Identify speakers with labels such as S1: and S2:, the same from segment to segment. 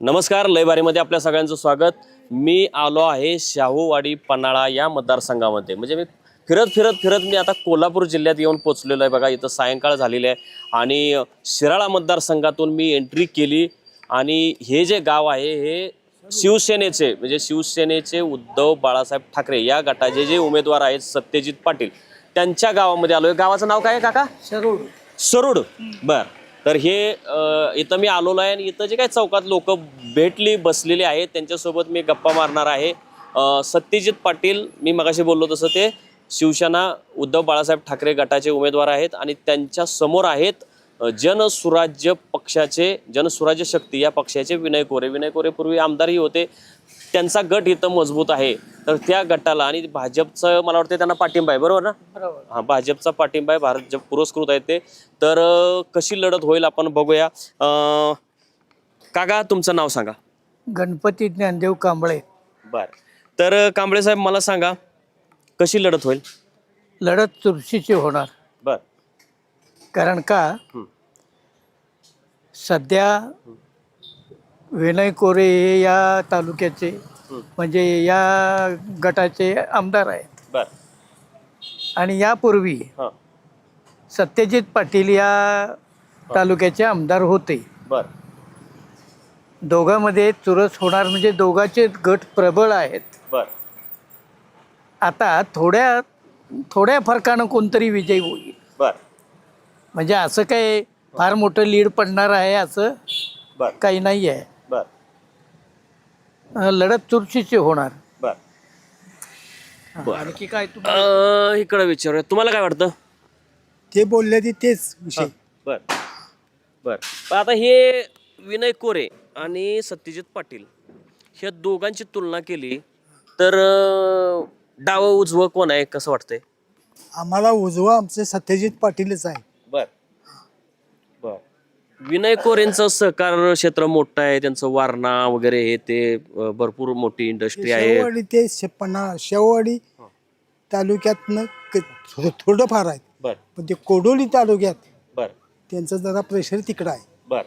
S1: नमस्कार लयबारीमध्ये आपल्या सगळ्यांचं स्वागत. मी आलो आहे शाहूवाडी पन्हाळा या मतदारसंघामध्ये. म्हणजे मी फिरत फिरत फिरत मी आता कोल्हापूर जिल्ह्यात येऊन पोचलेलो आहे. बघा इथं सायंकाळ झालेली आहे. आणि शिराळा मतदारसंघातून मी एंट्री केली. आणि हे जे गाव आहे हे शिवसेनेचे म्हणजे शिवसेनेचे उद्धव बाळासाहेब ठाकरे या गटाचे जे उमेदवार आहेत सत्यजित पाटील त्यांच्या गावामध्ये आलोय. गावाचं नाव काय आहे काका?
S2: सरूड.
S1: सरूड. बर. तर हे इथं मी आलेलो आहे आणि इथं जे काही चौकात लोक भेटली बसलेले आहेत त्यांच्यासोबत मी गप्पा मारणार आहे. सत्यजित पाटील मी मगाशी बोललो तसं ते शिवसेना उद्धव बाळासाहेब ठाकरे गटाचे उमेदवार आहेत आणि त्यांच्यासमोर आहेत जनसुराज्य पक्षाचे जनसुराज्य शक्ती या पक्षाचे विनय कोरे. विनय कोरे पूर्वी आमदारही होते. त्यांचा गट इथं मजबूत आहे. तर त्या गटाला आणि भाजपचं मला वाटतं त्यांना पाठिंबा आहे बरोबर ना? हा भाजपचा पाठिंबा आहे भारत जप पुरस्कृत आहे ते. तर कशी लढत होईल आपण बघूया. काका तुमचं नाव सांगा.
S2: गणपती ज्ञानदेव कांबळे.
S1: बर. तर कांबळे साहेब मला सांगा कशी लढत होईल?
S2: लढत चुरशीची होणार.
S1: बर.
S2: कारण का. सध्या विनय कोरे हे या तालुक्याचे. म्हणजे या गटाचे आमदार आहेत.
S1: बर.
S2: आणि यापूर्वी
S1: हां.
S2: सत्यजित पाटील या तालुक्याचे आमदार होते.
S1: बर.
S2: दोघांमध्ये चुरस होणार म्हणजे दोघांचे गट प्रबळ आहेत.
S1: बर.
S2: आता थोड्या थोड्या फरकानं कोणतरी विजयी होईल.
S1: बर.
S2: म्हणजे असं काय फार मोठं लीड पडणार आहे असं
S1: बर.
S2: काही नाही आहे
S1: बर.
S2: अं, लढत चुरशीची होणार.
S1: बर.
S2: हा, आणखी काय तुम्हाला
S1: अं, इकडं विचारूया. तुम्हाला काय वाटतं?
S3: ते बोलले ते तेच विषय.
S1: बर. बर. पण आता हे विनय कोरे आणि सत्यजित पाटील ह्या दोघांची तुलना केली तर अं, डावं उजवं कोण आहे? कसं वाटतंय?
S3: आम्हाला उजवा आमचे सत्यजित पाटीलच आहे.
S1: विनय कोरेंचं सहकार क्षेत्र मोठं आहे त्यांचं वारणा वगैरे हे ते अं, भरपूर मोठी इंडस्ट्री आहे.
S3: ते शेपणा शेववाडी तालुक्यातनं क- थो- थोडंफार आहे
S1: बर.
S3: पण ते कोडोली तालुक्यात
S1: बर.
S3: त्यांचं जरा प्रेशर तिकडं आहे.
S1: बर.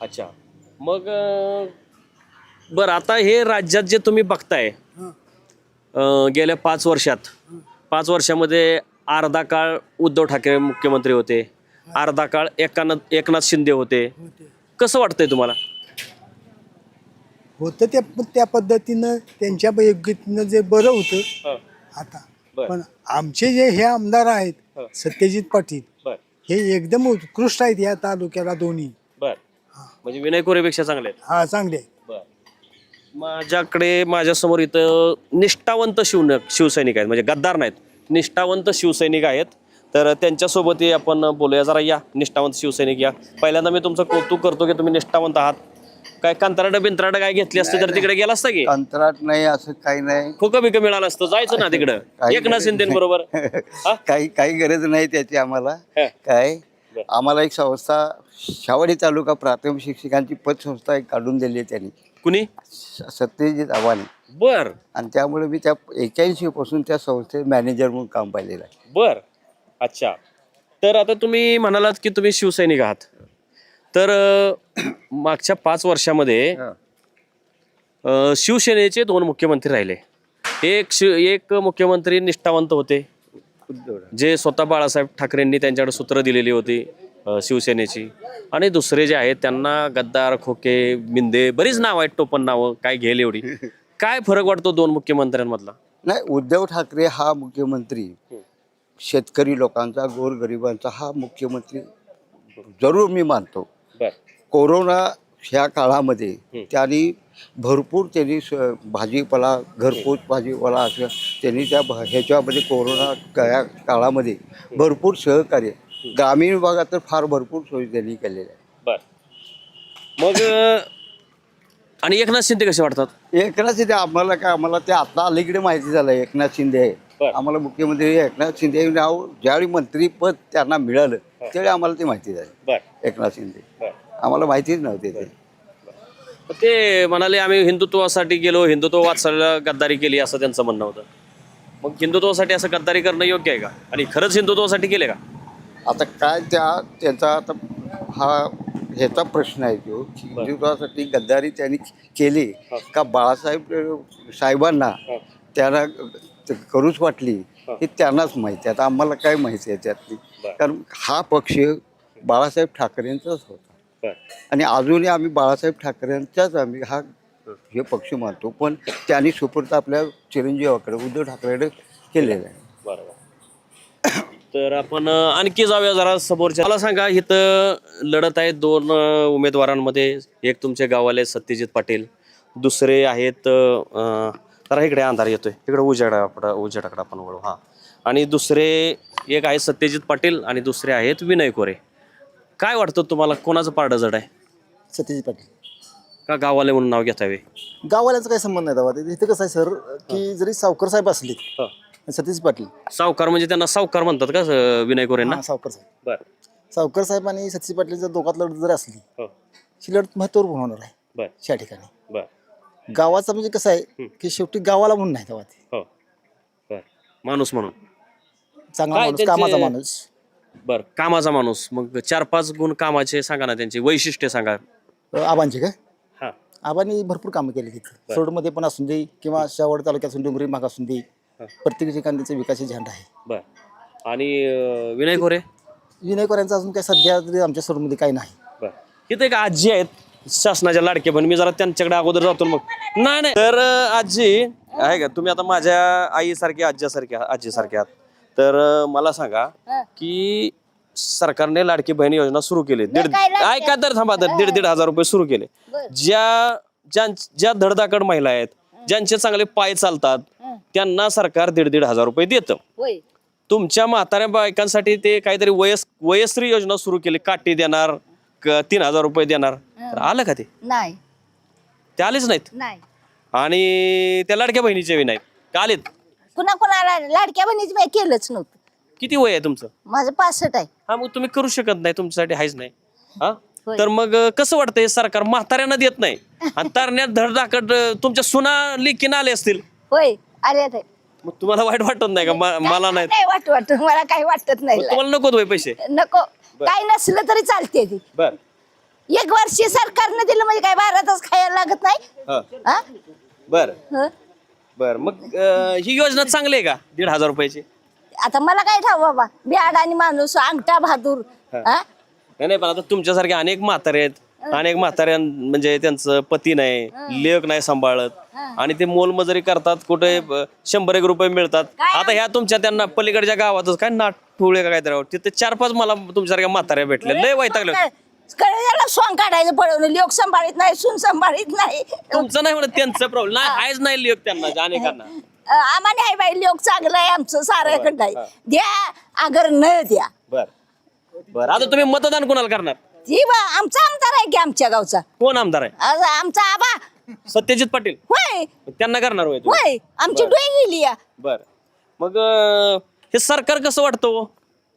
S1: अच्छा. मग अं, बर आता हे राज्यात जे तुम्ही बघताय
S3: हं.
S1: अं, गेल्या पाच वर्षात पाच वर्षामध्ये अर्धा काळ उद्धव ठाकरे मुख्यमंत्री होते. अर्धा काळ एकनाथ एकनाथ शिंदे होते. कसं वाटतंय तुम्हाला?
S3: होतं ते पण त्या पद्धतीनं त्यांच्या योग्यतेनं जे बरं होतं आता.
S1: बर.
S3: पण आमचे जे हे आमदार. आहेत सत्यजित पाटील
S1: बर.
S3: हे एकदम उत्कृष्ट आहेत या तालुक्याला दोन्ही.
S1: बर. म्हणजे विनय कोरेपेक्षा चांगले आहेत.
S3: हा चांगले आहेत.
S1: बर. माझ्याकडे माझ्यासमोर इथं निष्ठावंत शिवन शिवसैनिक आहेत. म्हणजे गद्दार नाहीत. निष्ठावंत शिवसैनिक आहेत. तर त्यांच्यासोबतही आपण बोलूया. जरा या निष्ठावंत शिवसैनिक या. पहिल्यांदा मी तुमचं कौतुक करतो की तुम्ही निष्ठावंत आहात. काय कंत्राट बिंत्राट काय घेतली असते तर तिकडे गेला असता की?
S4: कंत्राट नाही असं काही नाही.
S1: खोकं बिकं मिळालं असतं. जायचं ना तिकडं.
S4: काही
S1: एकनाथ
S4: गरज
S1: शिंदे
S4: नाही.
S1: बरोबर. हा?
S4: काही काही गरज नाही त्याची आम्हाला.
S1: हा.
S4: काय?
S1: बर.
S4: आम्हाला एक संस्था शावडी तालुका प्राथमिक शिक्षकांची पतसंस्था एक काढून दिली आहे त्यांनी.
S1: कुणी?
S4: स- सत्यजित आव्हाने.
S1: बर.
S4: आणि त्यामुळे मी त्या एक्याऐंशी पासून त्या संस्थेत मॅनेजर म्हणून काम पाहिलेलं आहे.
S1: बर. अच्छा. तर आता तुम्ही म्हणालात की तुम्ही शिवसैनिक आहात. तर अं, मागच्या पाच वर्षामध्ये अं, शिवसेनेचे दोन मुख्यमंत्री राहिले. एक शिव एक मुख्यमंत्री निष्ठावंत होते. जे स्वतः बाळासाहेब ठाकरेंनी त्यांच्याकडे सूत्र दिलेली होती अं, शिवसेनेची. आणि दुसरे जे आहेत त्यांना गद्दार खोके मिंदे बरीच नाव आहेत टोपण नावं काय घेईल एवढी. काय फरक वाटतो दोन मुख्यमंत्र्यांमधला?
S4: नाही उद्धव ठाकरे हा मुख्यमंत्री. शेतकरी लोकांचा गोरगरिबांचा हा मुख्यमंत्री जरूर मी मानतो. कोरोना ह्या काळामध्ये त्यांनी भरपूर त्यांनी भाजीपाला घरपोच भाजीपाला असं त्यांनी त्या ह्याच्यामध्ये कोरोना त्या काळामध्ये भरपूर सहकार्य ग्रामीण भागात तर फार भरपूर सोयी त्यांनी केलेल्या
S1: बर. मग आणि एकनाथ शिंदे कसे वाटतात?
S4: एकनाथ शिंदे आम्हाला काय आम्हाला ते आता अलीकडे माहिती झालं एकनाथ शिंदे आहे. आम्हाला मुख्यमंत्री एकनाथ शिंदे नाव ज्यावेळी मंत्रीपद त्यांना मिळालं त्यावेळी आम्हाला ते माहिती झाली. एकनाथ शिंदे. आम्हाला माहितीच नव्हते ते.
S1: ते म्हणाले आम्ही हिंदुत्वासाठी गेलो हिंदुत्व वाचसायला गद्दारी केली असं त्यांचं म्हणणं होतं. मग हिंदुत्वासाठी असं गद्दारी करणं योग्य आहे का? आणि खरंच हिंदुत्वासाठी केले का?
S4: आता काय त्या त्यांचा आता हा ह्याचा प्रश्न आहे तो हिंदुत्वासाठी गद्दारी त्यांनी केली का बाळासाहेब साहेबांना त्यांना करूच वाटली हे. त्यांनाच माहिती आहे. आता आम्हाला काय माहिती आहे त्यातली कारण हा पक्ष बाळासाहेब ठाकरेंचाच होता. आणि अजूनही आम्ही बाळासाहेब ठाकरेंचाच आम्ही हा हे पक्ष मानतो. पण त्यांनी सुपूर्त आपल्या चिरंजीवाकडे उद्धव ठाकरेकडे केलेला आहे.
S1: बरोबर तर आपण आणखी जाऊया जरा समोरच्या. मला सांगा इथं लढत आहेत दोन उमेदवारांमध्ये. एक तुमचे गावाले सत्यजित पाटील. दुसरे आहेत जरा इकडे अंधार येतोय. इकडे उजेडा आपण उजेडाकडे आपण वळू हा. आणि दुसरे एक आहे सत्यजित पाटील आणि दुसरे आहेत विनय कोरे. काय वाटतं तुम्हाला कोणाचं पारडं जड आहे?
S5: सत्यजित पाटील.
S1: का गावाले म्हणून नाव घेतावे?
S5: गावाल्याचा काही संबंध नाही दावा. इथं कसं आहे सर की जरी सावकर साहेब असले सत्यजित पाटील.
S1: सावकार म्हणजे त्यांना सावकार म्हणतात का स- विनय कोरेंना?
S5: हा, सावकर साहेब.
S1: बर.
S5: सावकर साहेब आणि सत्यजित पाटील जर दोघात लढत जर असली
S1: हो.
S5: ही लढत महत्त्वपूर्ण होणार आहे
S1: बर.
S5: त्या ठिकाणी.
S1: बर.
S5: गावाचं म्हणजे कसं आहे की शेवटी गावाला म्हणून नाही तेव्हा ते.
S1: हो. बर. माणूस म्हणून.
S5: चांगला
S1: काय
S5: माणूस
S1: त्यांचे-
S5: कामाचा माणूस.
S1: बर कामाचा माणूस. मग चार पाच गुण कामाचे सांगा ना त्यांची. वैशिष्ट्य सांगा.
S5: अ, आबांचे काय
S1: हा.
S5: आबांनी भरपूर कामं केली तिथे. सोडमध्ये पण असून दे किंवा शावड तालुक्यातून डोंगरी भाग असून दे प्रत्येक ठिकाणी त्यांचा विकासाची झेंडा आहे.
S1: बर. आणि अं, विनय गोरे
S5: विनय कोऱ्यांचं अजून काही सध्या तरी आमच्या सोडमध्ये काही नाही.
S1: बर. इथे एक आजी आहेत. शासनाच्या लाडके पण मी जरा त्यांच्याकडे अगोदर जातो मग. नाही नाही. तर आजी आहे का? तुम्ही आता माझ्या आईसारखी आज्यासारखी आजीसारखे आहात. तर मला सांगा की सरकारने लाडकी बहीण योजना सुरू केली. दीड ऐका तर थांबा तर दीड दीड हजार रुपये सुरू केले. ज्या ज्यां ज्या धडधाकड महिला आहेत ज्यांचे चांगले पाय चालतात त्यांना सरकार दीड दीड हजार रुपये देतं. तुमच्या म्हाताऱ्या बायकांसाठी ते काहीतरी वयस वयस्त्री योजना सुरू केली. काठी देणार क- तीन हजार रुपये देणार. तर आलं का ते?
S6: नाही.
S1: ते आलेच नाहीत.
S6: नाही.
S1: आणि त्या लाडक्या बहिणीचे बी नाहीत. का आलेत.
S6: कुणा कुणाला लाडक्या बहिणीच मी केलंच नव्हतं.
S1: किती वय आहे तुमचं?
S6: माझं पासष्ट आहे.
S1: हा मग तुम्ही करू शकत नाही. तुमच्यासाठी हायच नाही. हा?
S6: होय.
S1: तर मग अं, कसं वाटतंय सरकार म्हाताऱ्यांना देत नाही? आणि तरण्यात धडधाकड अं, तुमच्या सुना लेखीन आले असतील?
S6: होय आले ते
S1: मग तुम्हाला वाईट वाटत नाही का? म- मला नाही.
S6: नाही वाट वाटत. मला काही वाटत नाही.
S1: मग तुम्हाला नको होय पैसे?
S6: नको. काही नसलं तरी चालते ती.
S1: बर.
S6: एक वर्षी सरकारनं दिलं म्हणजे काय भारतच खायला लागत नाही?
S1: हा? बर.
S6: हं?
S1: बर मग अं, ही योजना चांगली आहे का दीड हजार रुपयाची?
S6: आता मला काय ठाव बाबा बिहाड आणि माणूस अंगठा बहादूर हा?
S1: नाही नाही पण आता तुमच्यासारखे अनेक म्हातारे आहेत. अनेक म्हाताऱ्यां म्हणजे त्यांचं पती नाही लेख नाही सांभाळत. आणि ते मोलमजुरी करतात कुठे शंभर एक रुपये मिळतात. आता ह्या तुमच्या त्यांना पलीकडच्या गावातच काय नाटुळे का काहीतरी तिथे चार पाच मला तुमच्यासारख्या म्हाताऱ्या भेटले लय वैतागले.
S6: कळल्याला सॉंग काढायचं पळवलं लोक सांभाळीत नाही सून सांभाळीत नाही.
S1: तुमचं नाही म्हणत त्यांचं प्रॉब्लेम नाही हायच नाही लेख त्यांना अनेकांना
S6: अं, आम्हाला आहे बाई लोक चांगलं आहे आमचं साऱ्याकडं आहे. द्या अगर न द्या.
S1: बर बर. आता तुम्ही मतदान कोणाला करणार?
S6: ती बा आमचा आमदार आहे की आमच्या गावचा?
S1: कोण आमदार आहे?
S6: आज आमचा आबा.
S1: सत्यजित पाटील.
S6: होय.
S1: त्यांना करणार होय तुम्ही?
S6: होय आमची डोई गेली या.
S1: बर. मग अं, हे सरकार कसं वाटतं हो?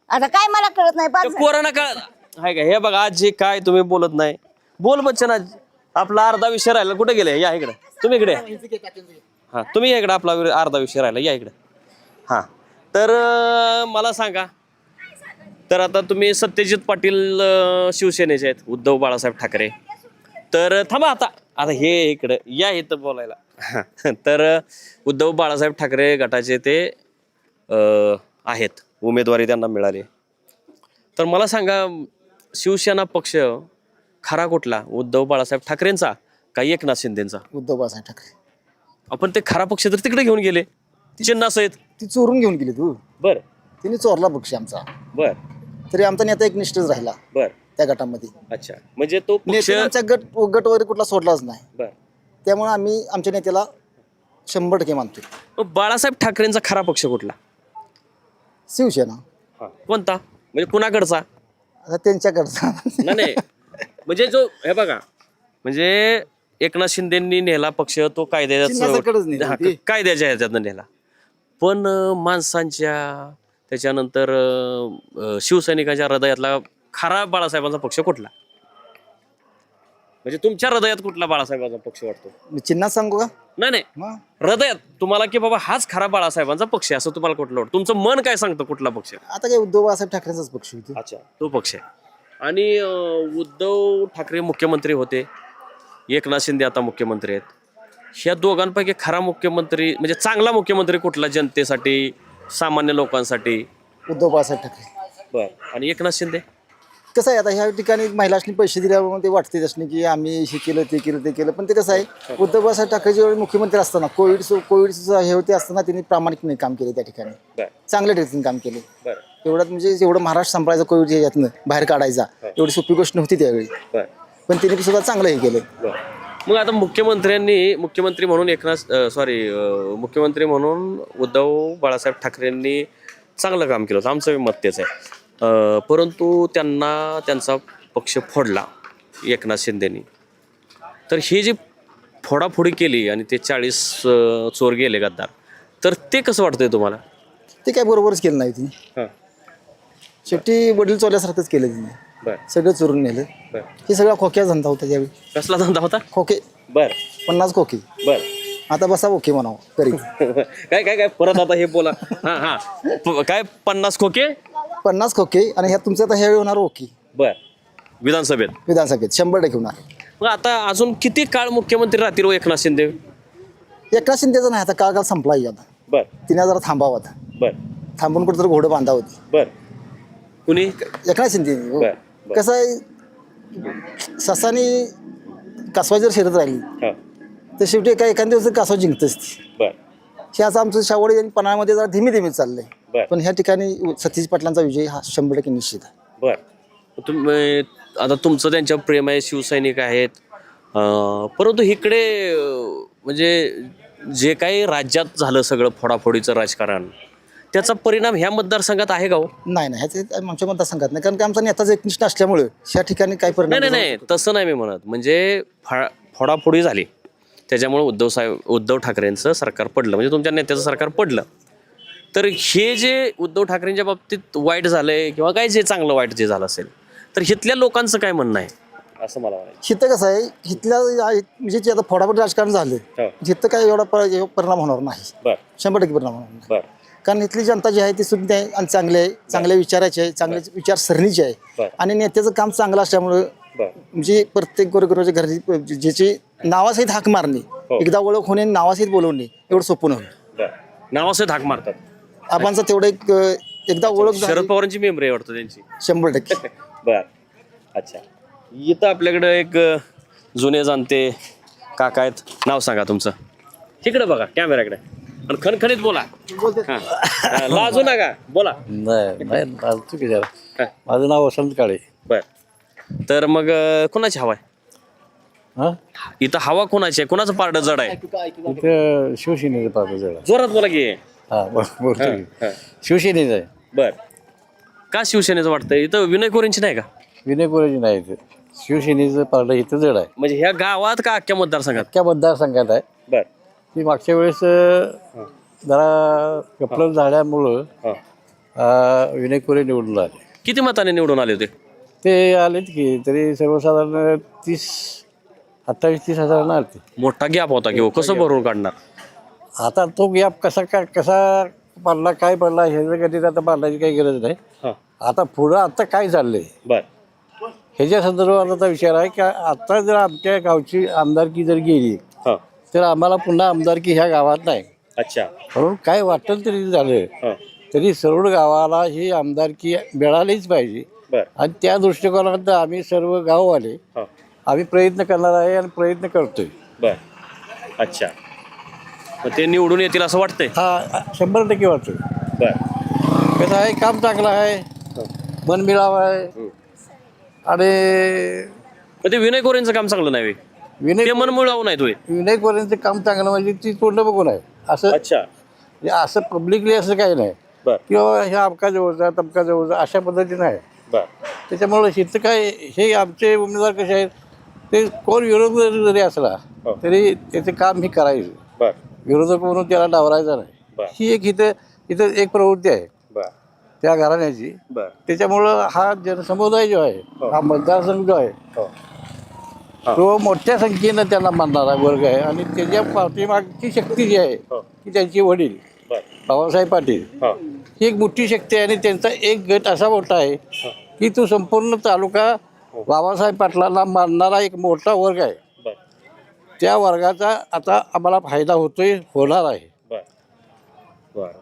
S6: आता काय मला कळत नाही
S1: ते कोरोना काळ आहे का हे बघा आज जे काय तुम्ही बोलत नाही. बोल बच्चन आज. आपला अर्धा विषय राहिला कुठे गेले? या इकडे. तुम्ही इकडे हा तुम्ही या इकडे आपला वि- अर्धा विषय राहिला या इकडे. हा. तर अं, मला सांगा तर आता तुम्ही सत्यजित पाटील अं, शिवसेनेचे आहेत उद्धव बाळासाहेब ठाकरे. तर थांबा आता आता हे इकडं या इथं बोलायला. तर अं, उद्धव बाळासाहेब ठाकरे गटाचे ते अं, आहेत उमेदवारी त्यांना मिळाली. तर मला सांगा शिवसेना पक्ष खरा कुठला? उद्धव बाळासाहेब ठाकरेंचा का एकनाथ शिंदेचा?
S5: उद्धव बाळासाहेब ठाकरे.
S1: आपण ते खरा पक्ष तर तिकडे घेऊन गेले. चिन्ह सहित
S5: ती चोरून घेऊन गेली तू.
S1: बर.
S5: तिने चोरला पक्ष आमचा.
S1: बर.
S5: तरी आमचा नेता एक निष्ठच राहिला.
S1: बर.
S5: त्या गटामध्ये.
S1: अच्छा. म्हणजे तो पक्ष
S5: नेत्याने आमचा गट गट वगैरे कुठला सोडलाच नाही.
S1: बर.
S5: त्यामुळे आम्ही आमच्या नेत्याला शंभर टक्के मानतो
S1: मग बाळासाहेब ठाकरेंचा खरा पक्ष कुठला?
S5: शिवसेना.
S1: कोणता? म्हणजे कुणाकडचा?
S5: आता त्यांच्याकडचा.
S1: नाही नाही. म्हणजे जो हे बघा. म्हणजे एकनाथ शिंदेनी नेला पक्ष तो
S5: नेला
S1: कायद्याच्या
S5: ते.
S1: हा, कायद्याच्या ह्याच्यातनं नेला. पण अं, माणसांच्या त्याच्यानंतर अं, शिवसैनिकांच्या हृदयातला खरा बाळासाहेबांचा पक्ष कुठला? म्हणजे तुमच्या हृदयात कुठला बाळासाहेबांचा पक्ष वाटतो?
S5: मी चिन्हात सांगू का?
S1: नाही नाही.
S5: मग?
S1: हृदयात तुम्हाला की बाबा हाच खरा बाळासाहेबांचा पक्ष आहे असं तुम्हाला कुठलं वाटतं? तुमचं मन काय सांगतं कुठला पक्ष?
S5: आता काय उद्धव बाळासाहेब ठाकरेंचाच पक्ष होतो.
S1: अच्छा तो पक्ष आहे. आणि अं, उद्धव ठाकरे मुख्यमंत्री होते. एकनाथ शिंदे आता मुख्यमंत्री आहेत. ह्या दोघांपैकी खरा मुख्यमंत्री म्हणजे चांगला मुख्यमंत्री कुठला जनतेसाठी? सामान्य लोकांसाठी.
S5: उद्धव बाळासाहेब ठाकरे.
S1: बर. आणि एकनाथ शिंदे?
S5: कसं आहे आता ह्या ठिकाणी महिलांनी पैसे दिल्यामुळे ते वाटते त्यासनी की आम्ही हे केलं ते केलं ते केलं. पण ते कसं आहे उद्धव बाळासाहेब ठाकरे ज्यावेळी मुख्यमंत्री असताना कोविड कोविड हे होते असताना त्यांनी प्रामाणिकपणे काम केले त्या ठिकाणी.
S1: बर.
S5: चांगल्या रीतीने काम केले.
S1: बर.
S5: एवढ्यात म्हणजे जेवढं महाराष्ट्र संपवायचा कोविड ह्याच्यातनं बाहेर काढायचा एवढी सोपी गोष्ट नव्हती त्यावेळी.
S1: बर.
S5: पण त्यांनी सुद्धा चांगलं हे केलं.
S1: बर. मग आता मुख्यमंत्र्यांनी मुख्यमंत्री म्हणून एकनाथ सॉरी मुख्यमंत्री म्हणून उद्धव बाळासाहेब ठाकरेंनी चांगलं काम केलं होतं. आमचं मत तेच आहे. परंतु त्यांना त्यांचा पक्ष फोडला एकनाथ शिंदेनी. तर ही जी फोडाफोडी केली आणि ते चाळीस चोर गेले गद्दार तर ते कसं वाटतंय तुम्हाला?
S5: ते काय बरोबरच केलं नाही तिने
S1: हां.
S5: शेवटी वडील चोरल्यासारखंच केलं तिने.
S1: बर.
S5: सगळं चोरून नेलं.
S1: बर.
S5: हे सगळा खोक्या धंदा होता त्यावेळी.
S1: कसला धंदा होता?
S5: खोके.
S1: बर.
S5: पन्नास खोके.
S1: बर.
S5: आता बसा ओके म्हणावं करीत
S1: काय काय काय? परत आता हे बोला. हां हां. प- काय पन्नास खोके?
S5: पन्नास खोके आणि ह्या तुमचं आता ह्यावेळी होणार ओके.
S1: बर. विधानसभेत?
S5: विधानसभेत. शंभर टक्के होणार.
S1: मग आता अजून किती काळ मुख्यमंत्री राहतील हो एकनाथ शिंदे?
S5: एकनाथ शिंदेचा नाही आता काळ काळ संपला आहे आता.
S1: बर.
S5: तिने जरा थांबावं आता.
S1: बर.
S5: थांबून कुठं घोडं बांधावं होती
S1: बर. कुणी?
S5: एकनाथ शिंदे. हो.
S1: बर, बर.
S5: कसं आहे ससानी कासवा जर शिरत राहिली
S1: हां.
S5: तर शेवटी काय एखाद्या दिवस कासवा जिंकतच ती.
S1: बर.
S5: हे असं आमचं शावडी आणि पणामध्ये जरा धीमे धीमे चाललंय.
S1: बर.
S5: पण ह्या ठिकाणी सतीश पाटलांचा विजय हा शंभर टक्के निश्चित आहे.
S1: बर. आता तुमचं त्यांच्यावर प्रेम आहे शिवसैनिक आहेत. अं, परंतु इकडे अं, म्हणजे जे काही राज्यात झालं सगळं फोडाफोडीचं राजकारण त्याचा परिणाम ह्या मतदारसंघात आहे का हो?
S5: नाही नाही ह्याचे आमच्या मतदारसंघात नाही. कारण की आमचा नेताच एकनिष्ठ असल्यामुळे ह्या ठिकाणी काही
S1: नाही
S5: परिणाम
S1: नाही नाही तसं नाही मी म्हणत. म्हणजे फा फोडाफोडी झाली. त्याच्यामुळे उद्धव साहेब उद्धव ठाकरेंचं सरकार पडलं. म्हणजे तुमच्या नेत्याचं सरकार पडलं. तर हे जे उद्धव ठाकरेंच्या बाबतीत वाईट झालंय किंवा काय जे चांगलं वाईट जे झालं असेल तर इथल्या लोकांचं काय म्हणणं आहे? असं मला म्हणायचं
S5: हिथं कसं आहे हिथल्या म्हणजे जे आता फोडाफोडी राजकारण झालं
S1: हो.
S5: हिथं काय एवढा परिणाम होणार नाही.
S1: बर.
S5: शंभर टक्के परिणाम होणार नाही.
S1: बर.
S5: कारण इथली जनता जी आहे ती सुद्धा आहे आणि चांगली आहे चांगल्या विचाराची आहे चांगल्या विचारसरणीची आहे. आणि नेत्याचं काम चांगलं असल्यामुळं म्हणजे प्रत्येक गोरगरीबाच्या घरी ज्याची नावासहित हाक मारणे
S1: हो.
S5: एकदा ओळख होणे नावासहित बोलवणे एवढं सोपं नव्हे
S1: बर. नावाचे धाक मारतात.
S5: आबांचा तेवढं एक एकदा ओळख
S1: शरद पवारांची मेमरी आहे वाटतं त्यांची.
S5: शंभर टक्के.
S1: बर. अच्छा. इथं आपल्याकडं एक जुने जाणते काका आहेत. नाव सांगा तुमचं. तिकडे बघा कॅमेऱ्याकडे आणि खणखणीत बोला. हां. हां, लाजू नका. बोला.
S7: नाही नाही लाजतो की जरा. माझं नाव वसंत काळे.
S1: बर. तर मग अ, कोणाची हवा आहे?
S7: हा?
S1: इथं हवा कोणाची आहे? कोणाचं पारड जड आहे?
S7: इथं शिवसेनेचं पाहतो जरा
S1: जोरात बोला की.
S7: हा बोल- बोलतो की.
S1: हां.
S7: शिवसेनेचं आहे.
S1: बर. का शिवसेनेचं वाटतं इथं विनय कोरेंची नाही का?
S7: विनय कोरेजी नाही इथं. शिवसेनेचं पारडं इथं जड आहे.
S1: म्हणजे ह्या गावात का अख्ख्या मतदारसंघात?
S7: त्या मतदारसंघात आहे.
S1: बर.
S7: ती मागच्या वेळेस जरा कपडं झाल्यामुळं
S1: हां.
S7: अं, विनय कोरे निवडून आले.
S1: किती मताने निवडून आले होते?
S7: ते आलेत की तरी सर्वसाधारण तीस अठ्ठावीस तीस हजार आले
S1: मोठा गॅप होता की हो कसं भरून काढणार?
S7: आता तो गॅप कसा का कसा पडला काय पडला ह्याचं कधी आता पाडण्याची काही गरज नाही.
S1: हां.
S7: आता पुढं आता काय चाललंय?
S1: बर.
S7: ह्याच्या संदर्भात आता विचार आहे की आता जर आमच्या गावची आमदारकी जर गेली
S1: हां
S7: तर आम्हाला पुन्हा आमदारकी ह्या गावात नाही.
S1: अच्छा.
S7: म्हणून काय वाटेल तरी झालं.
S1: हां.
S7: तरी सरोड गावाला ही आमदारकी मिळालीच पाहिजे.
S1: बर.
S7: आणि त्या दृष्टिकोनात आम्ही सर्व गाववाले
S1: हां.
S7: आम्ही प्रयत्न करणार आहे आणि प्रयत्न करतोय.
S1: बर. अच्छा. मग ते निवडून येतील असं वाटतंय?
S7: हा शंभर टक्के वाटतोय.
S1: बर.
S7: कसं आहे काम चांगलं आहे. मनमिळाव आहे. आणि
S1: मग ते विनय कोरेंचं काम चांगलं नाही.
S7: विनय
S1: ते मन मुळावं नाही तुम्ही
S7: विनय कोरेंचं काम चांगलं म्हणजे ती तोंड बघून आहे. असं
S1: अच्छा.
S7: म्हणजे असं पब्लिकली असं काही नाही.
S1: बर.
S7: किंवा ह्या अमका जवळचा अशा पद्धतीनं आहे.
S1: बर.
S7: त्याच्यामुळं हिथं काय हे आमचे उमेदवार कसे आहेत ते कोण विरोध जरी असला
S1: हो.
S7: तरी त्याचे काम हे करायचं.
S1: बर.
S7: विरोधक म्हणून त्याला डावरायचं
S1: बर.
S7: नाही ही एक इथं इथं एक प्रवृत्ती आहे.
S1: बर.
S7: त्या घराण्याची.
S1: बर.
S7: त्याच्यामुळं हा जनसमुदाय जो आहे हा मतदारसंघ जो आहे
S1: हो.
S7: तो मोठ्या संख्येनं त्यांना मानणारा वर्ग आहे आणि त्याच्या पाठीमागची शक्ती जी आहे
S1: हो.
S7: की त्यांचे वडील बाबासाहेब पाटील.
S1: हो.
S7: ही एक मोठी शक्ती आहे आणि त्यांचा एक गट असा मोठा आहे की तो संपूर्ण तालुका बाबासाहेब पाटलांना मानणारा एक मोठा वर्ग आहे. त्या वर्गाचा आता आम्हाला फायदा होतोय होणार आहे.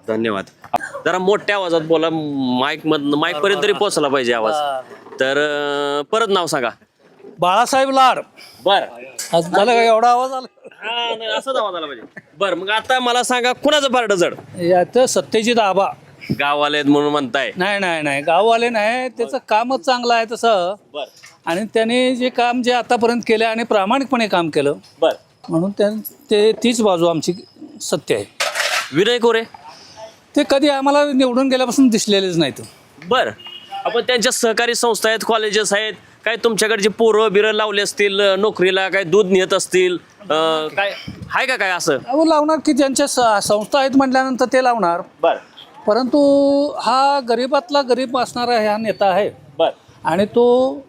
S1: धन्यवाद. जरा मोठ्या आवाजात बोला माईक मधन माईक पर्यंत तरी पोहोचला पाहिजे आवाज. तर परत नाव सांगा.
S8: बाळासाहेब लाड.
S1: बर.
S8: झालं का एवढा आवाज आला?
S1: हा नाही असाच आवाज आला पाहिजे. बर मग आता मला सांगा कुणाचं पारड जड?
S8: याचं सत्तेची दाबा
S1: गाववाले आहेत म्हणून म्हणताय.
S8: नाही नाही नाही गाववाले नाही त्याचं कामच चांगलं आहे तसं.
S1: बर.
S8: आणि त्याने जे काम जे आतापर्यंत केलं आणि प्रामाणिकपणे काम केलं
S1: बर.
S8: म्हणून त्या ते तीच बाजू आमची सत्य आहे.
S1: विनय कोरे?
S8: ते कधी आम्हाला निवडून गेल्यापासून दिसलेलेच नाहीत.
S1: बर. आपण त्यांच्या सहकारी संस्था आहेत कॉलेजेस आहेत काय तुमच्याकडे जे पोरं बिरं लावले असतील नोकरीला काय दूध नेत असतील अं, काय आहे का काय असं?
S8: अहो लावणार की ज्यांच्या स- संस्था आहेत म्हटल्यानंतर ते लावणार.
S1: बर.
S8: परंतु हा गरीबातला गरीब असणारा ह्या नेता आहे.
S1: बर.
S8: आणि तो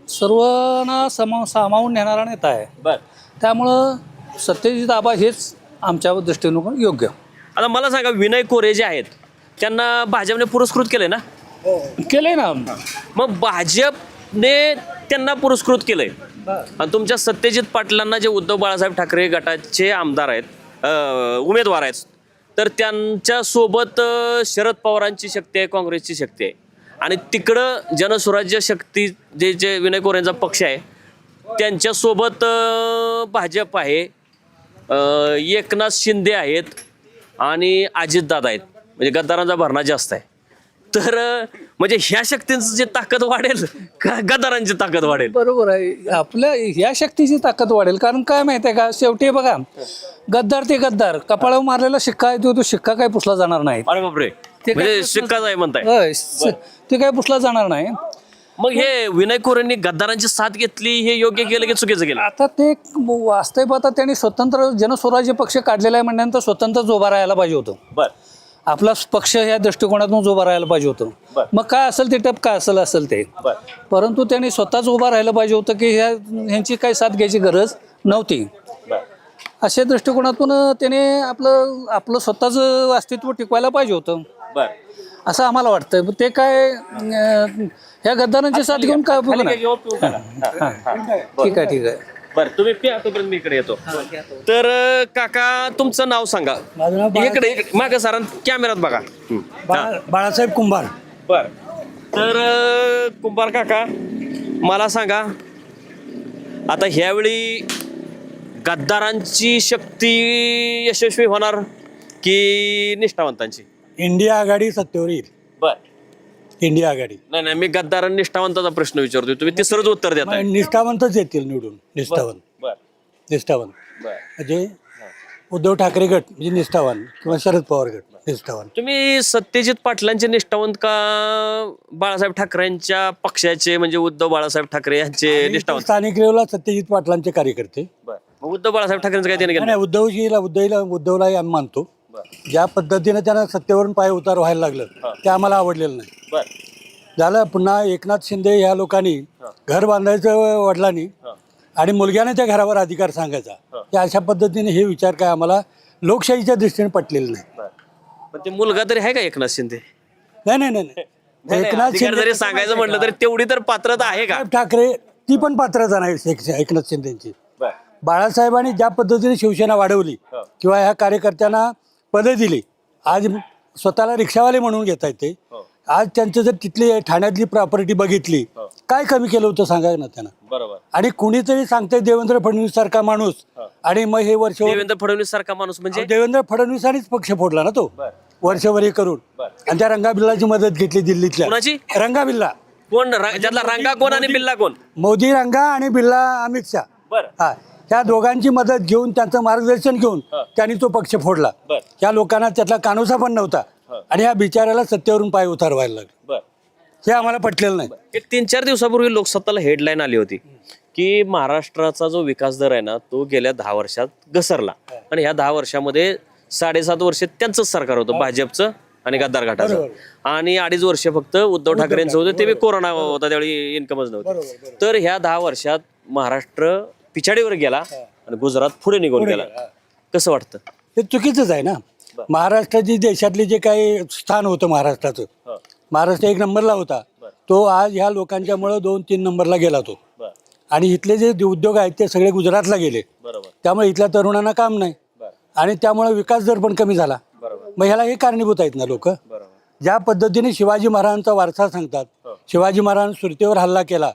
S8: सर्वांना समा सामावून नेणारा नेता आहे.
S1: बर.
S8: त्यामुळं सत्तेची दाबा हेच आमच्या दृष्टीनं योग्य.
S1: आता मला सांगा विनय कोरे जे आहेत त्यांना भाजपने पुरस्कृत केलंय ना?
S8: केलंय ना.
S1: मग भाजपने त्यांना पुरस्कृत केलंय. आणि तुमच्या सत्यजित पाटलांना जे उद्धव बाळासाहेब ठाकरे गटाचे आमदार आहेत उमेदवार आहेत तर त्यांच्यासोबत शरद पवारांची शक्ती आहे काँग्रेसची शक्ती आहे. आणि तिकडं जनस्वराज्य शक्ती जे जे विनय कोरेंचा पक्ष आहे त्यांच्यासोबत भाजप आहे एकनाथ शिंदे आहेत आणि अजितदादा आहेत. म्हणजे गद्दारांचा भरणा जास्त आहे. तर म्हणजे ह्या शक्तींची जी ताकद वाढेल का गद्दारांची ताकद वाढेल.
S8: बरोबर आहे. आपल्या ह्या शक्तीची ताकद वाढेल. कारण काय माहिती आहे का? शेवटी बघा गद्दार ते गद्दार. कपाळावर मारलेला शिक्का आहे तो तो शिक्का काय पुसला जाणार नाही.
S1: अरे बापरे.
S8: ते काय
S1: म्हणजे
S8: प्रश्न-
S1: शिक्काच आहे म्हणताय.
S8: होय, स- ते काय पुसला जाणार नाही.
S1: मग हे विनय कोरेंनी गद्दारांची साथ घेतली हे योग्य केलं की चुकीचं केलं?
S8: आता ते वास्तव आता त्यांनी स्वतंत्र जनस्वराज्य पक्ष काढलेला आहे म्हणल्यानंतर स्वतंत्रच उभा राहायला पाहिजे होतं.
S1: बर.
S8: आपला पक्ष या दृष्टिकोनातून उभा राहायला पाहिजे होतं. मग काय असेल ते टप काय असेल असेल ते. परंतु त्यांनी स्वतःच उभा राहायला पाहिजे होतं की ह्या ह्यांची काही साथ घ्यायची गरज नव्हती. अशा दृष्टिकोनातून त्याने आपलं आपलं स्वतःचं अस्तित्व टिकवायला पाहिजे होतं. असं आम्हाला वाटतं मग ते काय ह्या गद्दारांची साथ घेऊन काय ठीक आहे ठीक आहे.
S1: बर तुम्ही प्या तोपर्यंत मी इकडे येतो. तर अं, काका तुमचं नाव सांगा.
S9: माझं नाव बाळा-
S1: इकडे इकडे माग सर कॅमेरात बघा. हं.
S9: बाळा- बाळासाहेब कुंभार.
S1: बर. तर अं, कुंभार काका मला सांगा आता ह्यावेळी गद्दारांची शक्ती यशस्वी होणार की निष्ठावंतांची?
S9: इंडिया आघाडी सत्तेवर येईल.
S1: बर.
S9: इंडिया आघाडी.
S1: नाही नाही मी गद्दार आणि निष्ठावंताचा प्रश्न विचारतोय. तुम्ही तिसरंच उत्तर
S9: मग निष्ठावंतच येतील निवडून निष्ठावंत.
S1: बर
S9: निष्ठावंत.
S1: बर.
S9: म्हणजे उद्धव ठाकरे गट म्हणजे निष्ठावान किंवा शरद पवार गट निष्ठावान.
S1: तुम्ही सत्यजित पाटलांचे निष्ठावंत का बाळासाहेब ठाकरेंच्या पक्षाचे म्हणजे उद्धव बाळासाहेब ठाकरे यांचे निष्ठावंत?
S9: स्थानिक लेवलला सत्यजित पाटलांचे कार्यकर्ते.
S1: बर. मग उद्धव बाळासाहेब ठाकरेंचं काय त्याने
S9: नाही, नाही उद्धवजीला उद्धवला उद्धवलाही आम्ही मानतो. ज्या पद्धतीने त्यांना सत्तेवरून पाय उतार व्हायला लागलं ते आम्हाला आवडलेलं नाही. झालं पुन्हा एकनाथ शिंदे ह्या लोकांनी घर बांधायचं वडिलांनी आणि मुलग्याने त्या घरावर अधिकार सांगायचा. त्या अशा पद्धतीने हे विचार काय आम्हाला लोकशाहीच्या दृष्टीने पटलेले नाही.
S1: पण ते मुलगा तरी आहे का एकनाथ शिंदे?
S9: नाही नाही एकनाथ
S1: जरी सांगायचं म्हटलं तरी तेवढी तर पात्रता आहे का?
S9: ठाकरे ती पण पात्रता नाही एक- एकनाथ शिंदेची. बाळासाहेबांनी ज्या पद्धतीने शिवसेना वाढवली किंवा ह्या कार्यकर्त्यांना पदं दिली आज स्वतःला रिक्षावाले म्हणून घेता येते आज त्यांचं जर तिथली ठाण्यातली प्रॉपर्टी बघितली काय कमी केलं होतं सांगा ना त्यांना?
S1: बरोबर.
S9: आणि कुणीतरी सांगतंय देवेंद्र फडणवीस सारखा माणूस आणि मग हे वर्ष
S1: देवेंद्र फडणवीस सारखा माणूस म्हणजे?
S9: देवेंद्र फडणवीसांनीच पक्ष फोडला ना तो वर्षभर हे करून. आणि त्या रंगाबिल्लाची मदत घेतली दिल्लीतल्या.
S1: कोणाची?
S9: रंगाबिल्ला.
S1: कोण? रा- ज्यातला रंगा कोण आणि बिल्ला कोण?
S9: मोदी रंगा आणि बिर्ला अमित शहा.
S1: बर.
S9: हा ह्या दोघांची मदत घेऊन त्यांचं मार्गदर्शन घेऊन त्यांनी तो पक्ष फोडला.
S1: बर.
S9: ह्या लोकांना त्यातला कानोसा पण नव्हता. आणि ह्या बिचाऱ्याला सत्तेवरून पाय उतारवायला लागले.
S1: बर.
S9: हे आम्हाला पटलेलं नाही.
S1: एक तीन चार दिवसापूर्वी लोकसत्ताला हेडलाईन आली होती की महाराष्ट्राचा जो विकास दर आहे ना तो गेल्या दहा वर्षात घसरला. आणि ह्या दहा वर्षामध्ये साडेसात वर्ष त्यांचंच सरकार होतं भाजपचं आणि गद्दार घाटाचं आणि अडीच वर्ष फक्त उद्धव ठाकरेंचं होतं ते बी कोरोना होता त्यावेळी इन्कमच नव्हतं. तर ह्या दहा वर्षात महाराष्ट्र पिछाडीवर गेला आणि गुजरात पुढे निघून गेला. कसं वाटतं?
S9: हे चुकीचंच आहे ना. महाराष्ट्राची देशातली जे काही स्थान होतं महाराष्ट्राचं महाराष्ट्र एक नंबरला होता. तो आज ह्या लोकांच्यामुळं दोन तीन नंबरला गेला तो. आणि इथले जे उद्योग आहेत ते सगळे गुजरातला गेले. त्यामुळे इथल्या तरुणांना काम नाही. आणि त्यामुळे विकास दर पण कमी झाला.
S1: बरोबर.
S9: मग ह्याला हे कारणीभूत आहेत ना लोक? ज्या पद्धतीने शिवाजी महाराजांचा वारसा सांगतात
S1: हो.
S9: शिवाजी महाराज सुरतेवर हल्ला केला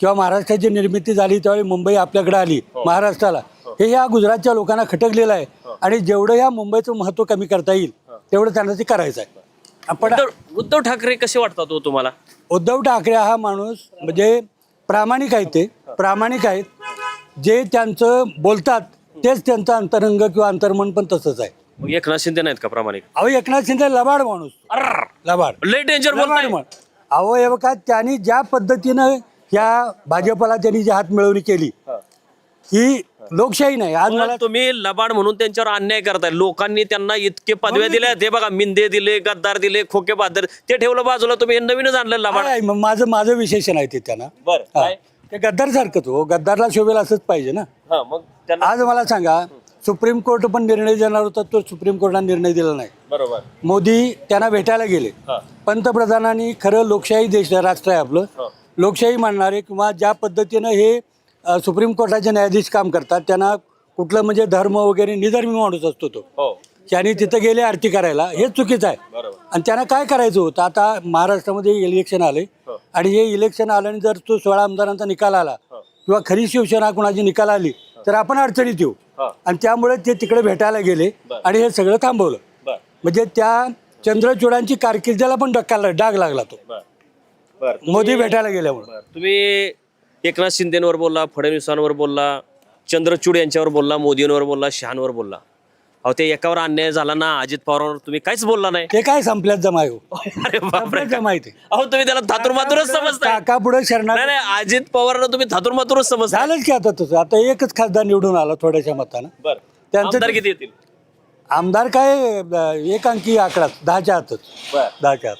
S9: किंवा महाराष्ट्राची निर्मिती झाली त्यावेळी मुंबई आपल्याकडे आली
S1: हो.
S9: महाराष्ट्राला हे या गुजरातच्या लोकांना खटकलेलं आहे. आणि जेवढं या मुंबईचं महत्त्व कमी करता येईल तेवढं त्यांना ते करायचं आहे. आपण
S1: उद्धव उद्धव ठाकरे कसे वाटतात हो तुम्हाला?
S9: उद्धव ठाकरे हा माणूस म्हणजे प्रामाणिक आहेत ते. प्रामाणिक आहेत. जे त्यांचं बोलतात तेच त्यांचं अंतरंग किंवा अंतर्मन पण तसंच आहे.
S1: मग एकनाथ शिंदे नाहीत का प्रामाणिक?
S9: अहो एकनाथ शिंदे लबाड माणूस.
S1: अर्र,
S9: लबाड.
S1: लय डेंजर
S9: लबाड
S1: बोलताय.
S9: माणूस. अहो हे बघा त्यांनी ज्या पद्धतीनं ह्या भाजपला त्यांनी जी हात मिळवणी केली ही लोकशाही नाही. आज मला
S1: तुम्ही लबाड म्हणून त्यांच्यावर अन्याय करताय. लोकांनी त्यांना इतके पदव्या दिल्या ते बघा मिंदे दिले गद्दार दिले खोके बहादर ते ठेवलं बाजूला. तुम्ही हे नवीनच आणलं लबाड.
S9: काय मग माझं माझं विशेषण आहे ते त्यांना.
S1: बर
S9: हा.
S1: काय
S9: ते गद्दार सारखंच हो गद्दारला शोभेल असंच पाहिजे ना.
S1: हा मग त्यांना
S9: आज मला सांगा सुप्रीम कोर्ट पण निर्णय देणार होता तो सुप्रीम कोर्टाने निर्णय दिला नाही.
S1: बरोबर.
S9: मोदी त्यांना भेटायला गेले.
S1: हा.
S9: पंतप्रधानांनी खरं लोकशाही देश राष्ट्र आहे आपलं. लोकशाही मानणारे किंवा ज्या पद्धतीनं हे सुप्रीम कोर्टाचे न्यायाधीश काम करतात. त्यांना कुठलं म्हणजे धर्म वगैरे निधर्मी माणूस असतो तो.
S1: हो.
S9: त्यांनी तिथं गेले आरती करायला. हे चुकीचं आहे.
S1: बरोबर.
S9: आणि त्यांना काय करायचं होतं? आता महाराष्ट्रामध्ये इलेक्शन आले.
S1: हो.
S9: आणि हे इलेक्शन आलं आणि जर तो सोळा आमदारांचा निकाल आला
S1: हो.
S9: किंवा खरी शिवसेना कुणाची निकाल आली तर आपण अडचणीत येऊ. आणि त्यामुळे ते तिकडे भेटायला गेले. आणि हे सगळं थांबवलं. म्हणजे त्या चंद्रचूडांची कारकिर्दीला पण डक्का डाग लागला तो. मोदी भेटायला गेल्यामुळे.
S1: तुम्ही एकनाथ शिंदेवर बोलला फडणवीसांवर बोलला चंद्रचूड यांच्यावर बोलला मोदींवर बोलला शहांवर बोलला. अहो ते एकावर अन्याय झाला ना अजित पवारांवर तुम्ही काहीच बोलला नाही.
S9: ते काय संपल्यात जमाय हो?
S1: अरे बापरे.
S9: संपल्यात जमाय ते.
S1: अहो तुम्ही त्याला थातूर मातूरच समजताय.
S9: काका पुढे शरणा
S1: नाही नाही अजित पवारांना तुम्ही थातूर मातूरच समजता
S9: झालंच की आता तसं. आता एकच खासदार निवडून आला थोड्याशा मतानं.
S1: बर.
S9: त्यांचं
S1: आमदार किती येतील?
S9: आमदार काय अं, एक अंकी आकडा दहाच्या आतच.
S1: बर.
S9: दहाच्या आत.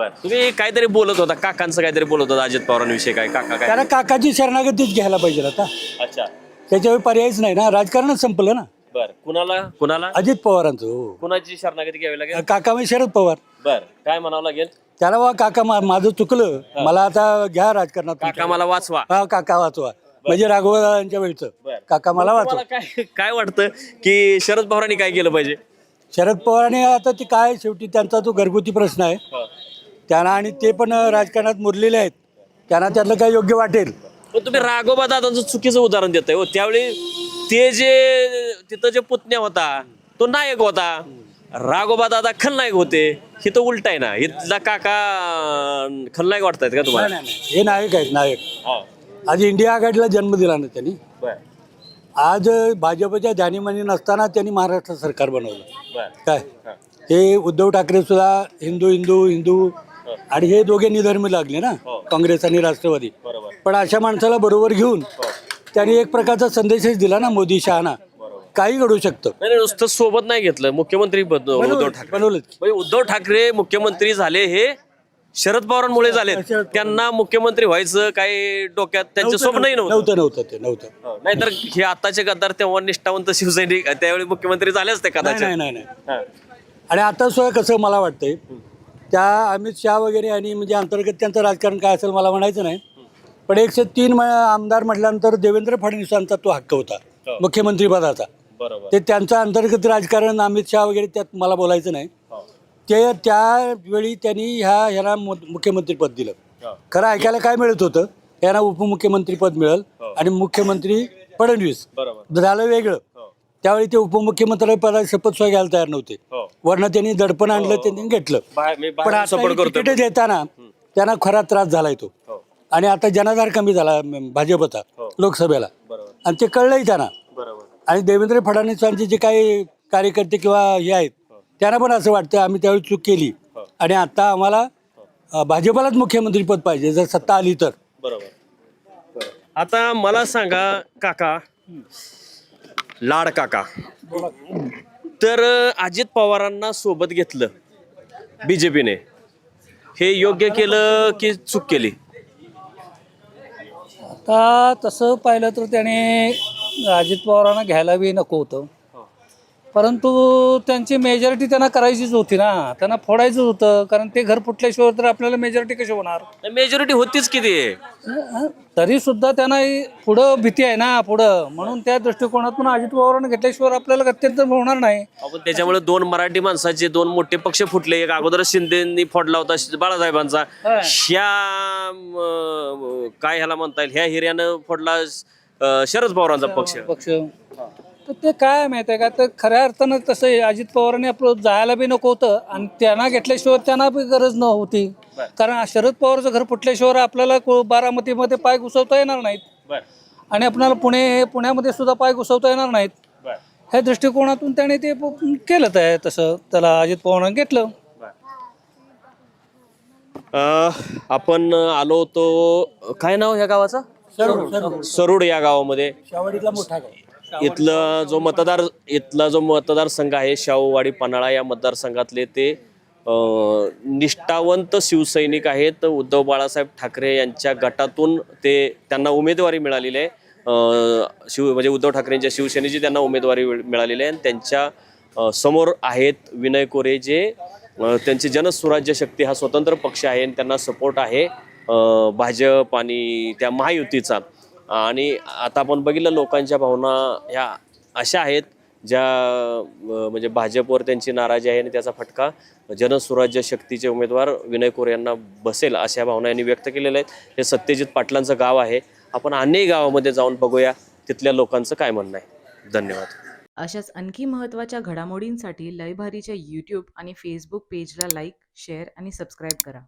S1: बर. तुम्ही काहीतरी बोलत होता काकांचं काहीतरी बोलत होता अजित पवारांविषयी काय काका काय?
S9: त्याला काकाची शरणागतीच घ्यायला पाहिजे आता.
S1: अच्छा.
S9: त्याच्यावर पर्यायच नाही ना राजकारणच संपलं ना.
S1: बर. कुणाला? कुणाला?
S9: अजित पवारांचं हो.
S1: कुणाची शरणागती घ्यावी लागेल?
S9: काका म्हणजे शरद पवार.
S1: बर. काय म्हणावं लागेल?
S9: त्याला वा काका मा- माझं चुकलं मला आता घ्या राजकारणात
S1: काका मला वाचवा.
S9: हा काका वाचवा. म्हणजे राघवदादांच्या वेळचं.
S1: बरं.
S9: काका मला वाचवा
S1: तुम्हाला काय काय वाटतं की शरद पवारांनी काय केलं पाहिजे?
S9: शरद पवारांनी आता ते काय शेवटी त्यांचा तो घरगुती प्रश्न आहे. त्यांना आणि ते पण राजकारणात मुरलेले आहेत. त्यांना त्यातलं काय योग्य वाटेल.
S1: पण तुम्ही राघोबा दादांचं चुकीचं उदाहरण देताय. हो त्यावेळी ते जे तिथं जे पुतण्या होता तो नायक होता. राघोबा दादा खलनायक होते. हे तर उलट आहे ना. इथला काका अं, खलनायक वाटतायत का तुम्हाला?
S9: नाही, नाही. हे नायक आहेत नायक.
S1: हा.
S9: आज इंडिया आघाडीला जन्म दिला ना त्यांनी.
S1: बर.
S9: आज भाजपच्या ध्यानीमानी नसताना त्यांनी महाराष्ट्र सरकार बनवलं.
S1: बर.
S9: काय? हे उद्धव ठाकरे सुद्धा हिंदू हिंदू हिंदू आणि हे दोघे निधर्मी लागले ना काँग्रेस आणि राष्ट्रवादी.
S1: बरोबर.
S9: पण अशा माणसाला बरोबर घेऊन त्यांनी एक प्रकारचा संदेशच दिला ना मोदी शहाना. काही घडू शकतं.
S1: नाही नुसतं सोबत नाही घेतलं. मुख्यमंत्री बद- उद्धव ठाकरे.
S9: बनवलं
S1: म्हणजे उद्धव ठाकरे मुख्यमंत्री झाले हे शरद पवारांमुळे झाले त्यांना मुख्यमंत्री व्हायचं काही डोक्यात त्यांचं स्वप्नही नव्हतं.
S9: नव्हतं नव्हतं ते नव्हतं.
S1: नाहीतर हे आताचे गद्दार तेव्हा निष्ठावंत शिवसैनिक त्यावेळी मुख्यमंत्री झाले असते
S9: नाही
S1: कदाचित
S9: नाही नाही नाही.
S1: हा.
S9: आणि आता सुद्धा कसं मला वाटतंय त्या अमित शहा वगैरे आणि म्हणजे अंतर्गत त्यांचं राजकारण काय असेल मला म्हणायचं नाही. पण एकशे तीन म- आमदार म्हटल्यानंतर देवेंद्र फडणवीसांचा तो हक्क होता मुख्यमंत्री पदाचा.
S1: बरोबर.
S9: ते त्यांचं अंतर्गत राजकारण अमित शहा वगैरे त्यात मला बोलायचं नाही. ते त्यावेळी त्यांनी ह्या ह्याला मु- मुख्यमंत्रीपद दिलं. खरं ऐकायला काय मिळत होतं? यांना उपमुख्यमंत्रीपद मिळेल आणि मुख्यमंत्री फडणवीस.
S1: बरोबर.
S9: झालं वेगळं. त्यावेळी ते उपमुख्यमंत्री पदाची शपथ सुद्धा घ्यायला तयार नव्हते.
S1: हो.
S9: वरनं त्यांनी दडपण आणलं त्यांनी घेतलं.
S1: बाहेर- मी
S9: पण तिकीट देताना त्यांना खरा त्रास झालाय तो.
S1: हो.
S9: आणि आता जनाधार कमी झाला म, भाजपचा लोकसभेला.
S1: बरोबर.
S9: आणि ते कळलंही त्यांना.
S1: बरोबर.
S9: आणि देवेंद्र फडणवीसांचे जे काही कार्यकर्ते किंवा हे आहेत त्यांना पण असं वाटतं आम्ही त्यावेळी चूक केली. आणि आता आम्हाला अ, भाजपलाच मुख्यमंत्रीपद पाहिजे जर सत्ता आली तर.
S1: बरोबर. आता मला सांगा काका लाड काका. तर अजित पवारांना सोबत घेतलं बीजेपीने. हे योग्य केलं की चूक केली?
S8: आता तसं पाहिलं तर त्याने अजित पवारांना घ्यायला बी नको होतं. परंतु त्यांची मेजॉरिटी त्यांना करायचीच होती ना. त्यांना फोडायचंच होतं कारण ते घर फुटल्याशिवाय तर आपल्याला मेजॉरिटी कशी होणार?
S1: मेजॉरिटी होतीच किती
S8: तरी सुद्धा त्यांना ही पुढं भीती आहे ना पुढं. म्हणून त्या दृष्टिकोनातून अजित पवारांना घेतल्याशिवाय आपल्याला अत्यंत होणार नाही.
S1: आपण त्याच्यामुळे दोन मराठी माणसाचे दोन मोठे पक्ष फुटले. एक अगोदर शिंदेनी फोडला होता बाळासाहेबांचा. ह्या काय ह्याला म्हणता येईल? ह्या हिऱ्यानं फोडला शरद पवारांचा पक्ष.
S8: पक्ष. तर ते काय माहिती आहे का? तर खऱ्या अर्थानं तसं आहे. अजित पवारांनी आपलं जायला बी नको होतं आणि त्यांना घेतल्याशिवाय त्यांना बी गरज नव्हती. कारण शरद पवारचं घर फुटल्याशिवाय आपल्याला को- बारामतीमध्ये पाय घुसवता येणार नाहीत. आणि आपल्याला पुणे पुण्यामध्ये सुद्धा पाय घुसवता येणार नाहीत. ह्या दृष्टिकोनातून त्याने ते प- केलं आहे तसं त्याला अजित पवारांनी घेतलं.
S1: अं, आपण आलो होतो काय नाव ह्या गावाचं? सरुड या गावामध्ये.
S9: शावडीतला मोठा गाव.
S1: इथलं जो मतदार इथला जो मतदारसंघ आहे शाहूवाडी पन्हाळा या मतदारसंघातले ते निष्ठावंत शिवसैनिक आहेत. उद्धव बाळासाहेब ठाकरे यांच्या गटातून ते त्यांना उमेदवारी मिळालेली आहे. शिव म्हणजे उद्धव ठाकरेंच्या शिवसेनेची त्यांना उमेदवारी मिळ- मिळालेली आहे. आणि त्यांच्यासमोर आहेत विनय कोरे जे त्यांचे जनस्वराज्य शक्ती हा स्वतंत्र पक्ष आहे आणि त्यांना सपोर्ट आहे भाजप आणि त्या महायुतीचा. आणि आता आपण बघितलं लोकांच्या भावना ह्या अशा आहेत ज्या म्हणजे भाजपवर त्यांची नाराजी आहे आणि त्याचा फटका जनसुराज्य शक्तीचे उमेदवार विनय कोरे यांना बसेल अशा भावना यांनी व्यक्त केलेल्या आहेत. हे सत्यजित पाटलांचं गाव आहे. आपण अनेक गावामध्ये जाऊन बघूया तिथल्या लोकांचं काय म्हणणं आहे. धन्यवाद.
S10: अशाच आणखी महत्त्वाच्या घडामोडींसाठी लयभारीच्या यूट्यूब आणि फेसबुक पेजला लाईक शेअर आणि सबस्क्राईब करा.